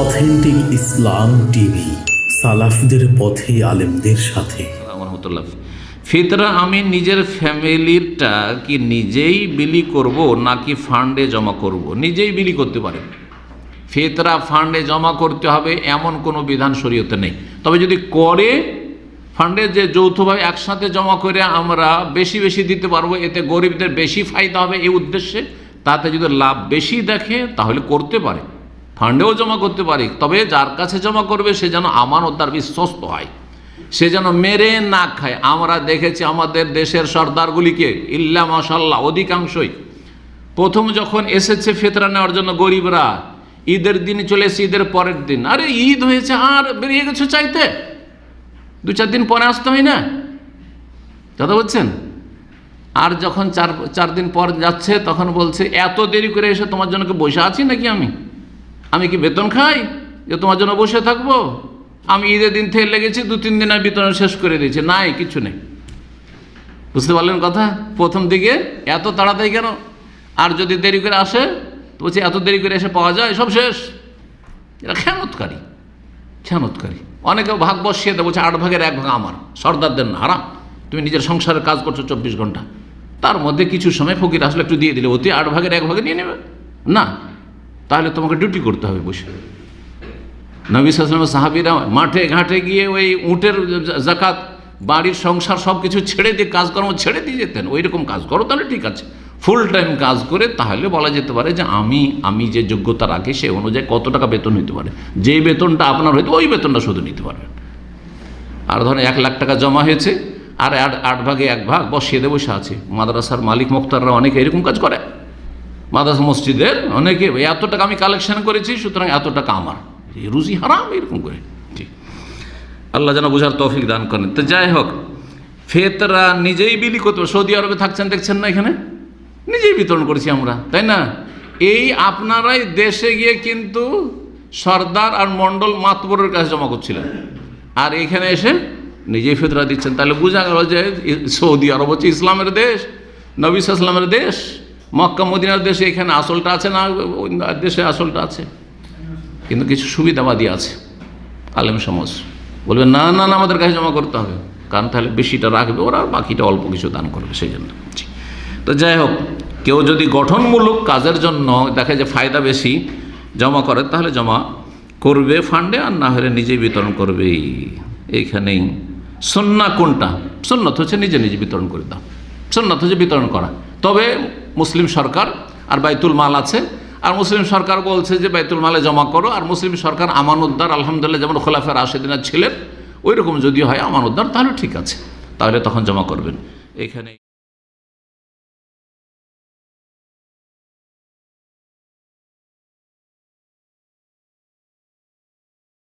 Authentic ইসলাম TV, সালাফদের পথে, আলেমদের সাথে। ফিতরা আমি নিজের ফ্যামিলিরটা কি নিজেই বিলি করব নাকি ফান্ডে জমা করব? নিজেই বিলি করতে পারেন ফিতরা ফান্ডে জমা করতে হবে এমন কোনো বিধান শরীয়তে নেই। তবে যদি করে ফান্ডে যে যৌথভাবে একসাথে জমা করে আমরা বেশি বেশি দিতে পারব, এতে গরিবদের বেশি ফায়দা হবে এই উদ্দেশ্যে। তাতে যদি লাভ বেশি দেখে, তাহলে করতে পারে। ফান্ডেও জমা করতে পারি, তবে যার কাছে জমা করবে সে যেন আমানতার বিশ্বস্ত হয়। সে যেন মেরে না খায়। আমরা দেখেছি আমাদের দেশের সর্দারগুলিকে, ইল্লা মাসাল্লাহ অধিকাংশই। প্রথম যখন এসেছে ফেতরা নেওয়ার জন্য গরিবরা, ঈদের দিন চলে এসে ঈদের পরের দিন। আরে, ঈদ হয়েছে, আর বেরিয়ে গেছো চাইতে? দু চার দিন পরে আসতে হয় না? কথা বলছেন? আর যখন চার চার দিন পর যাচ্ছে, তখন বলছে, এত দেরি করে এসে তোমার জন্য বসে আছি নাকি আমি? আমি কি বেতন খাই? যে তোমার জন্য বসে থাকব? আমি ঈদের দিন থেকে লেগেছি, দু তিন দিন আমি বেতন শেষ করে দিয়েছি। নাই, কিছু নেই। বুঝতে পারলেন কথা? প্রথম দিকে এত তাড়াতাড়ি কেন? আর যদি দেরি করে আসে, তো বলছি, এত দেরি করে এসে পাওয়া যায়? সব শেষ। এরা খেয়ানতকারী খেয়ানতকারী। অনেকে ভাগ বসিয়ে দেয়, বলছে, আট ভাগের এক ভাগ আমার, সর্দারদের না, হারাম। তুমি নিজের সংসারের কাজ করছ চব্বিশ ঘণ্টা। তার মধ্যে কিছু সময় ফকির আসলে একটু দিয়ে দিলে, অতি আট ভাগের এক ভাগে নিয়ে নেবে? না তাহলে তোমাকে ডিউটি করতে হবে বসে। নবী সালামের সাহাবিরা মাঠে ঘাটে গিয়ে ওই উটের জাকাত বাড়ির সংসার সব কিছু ছেড়ে দিয়ে কাজকর্ম ছেড়ে দিয়ে যেতেন। ওই রকম কাজ করো তাহলে ঠিক আছে। ফুল টাইম কাজ করে তাহলে বলা যেতে পারে যে আমি আমি যে যোগ্যতা রাখি সে অনুযায়ী কত টাকা বেতন নিতে পারে। যেই বেতনটা আপনার হয়তো ওই বেতনটা শুধু নিতে পারবেন। আর ধরেন এক লাখ টাকা জমা হয়েছে, আর আট আট ভাগে এক ভাগ বসিয়ে দিয়ে বসে আছে। মাদ্রাসার মালিক, মুক্তাররা অনেকে এরকম কাজ করে। মাদ্রাসা মসজিদের অনেকে এত টাকা আমি কালেকশন করেছি, সুতরাং এত টাকা আমার। রুজি হারাম, এরকম করে। ঠিক আল্লাহ যেন বোঝার তৌফিক দান করেন। তো যাই হোক, ফেতরা নিজেই বিলি করতে। সৌদি আরবে থাকছেন, দেখছেন না এখানে? নিজেই বিতরণ করেছি আমরা, তাই না? এই আপনারাই দেশে গিয়ে কিন্তু সর্দার আর মণ্ডল মাতবরের কাছে জমা করছিলেন। আর এখানে এসে নিজেই ফেতরা দিচ্ছেন। তাহলে বোঝা গেল যে সৌদি আরব হচ্ছে ইসলামের দেশ, নবী ইসলামের দেশ। মক্কা, মদিনার দেশে এখানে আসলটা আছে না দেশে আসলটা আছে? কিন্তু কিছু সুবিধাবাদী আছে, আলেম সমাজ। বলবে, না না না, আমাদের কাছে জমা করতে হবে। কারণ তাহলে বেশিটা রাখবে, ওরা বাকিটা অল্প কিছু দান করবে সেই জন্য তো যাই হোক, কেউ যদি গঠনমূলক কাজের জন্য দেখে যে ফায়দা বেশি, জমা করে, তাহলে জমা করবে ফান্ডে, আর না হলে নিজেই বিতরণ করবে এইখানেই। সন্না কোনটা? সন্ন্যত হচ্ছে নিজে নিজে বিতরণ করে দাও। সন্ন্যত হচ্ছে বিতরণ করা। তবে মুসলিম সরকার আর বাইতুল মাল আছে। আর মুসলিম সরকার বলছে যে বাইতুল মালে জমা করো, আর মুসলিম সরকার আমান আমানুদ্দার, আলহামদুলিল্লাহ, যেমন খোলাফের আশেদিনা ছিলেন ওই রকম যদি হয় আমানুদ্দার, তাহলে ঠিক আছে। তাহলে তখন জমা করবেন। এখানে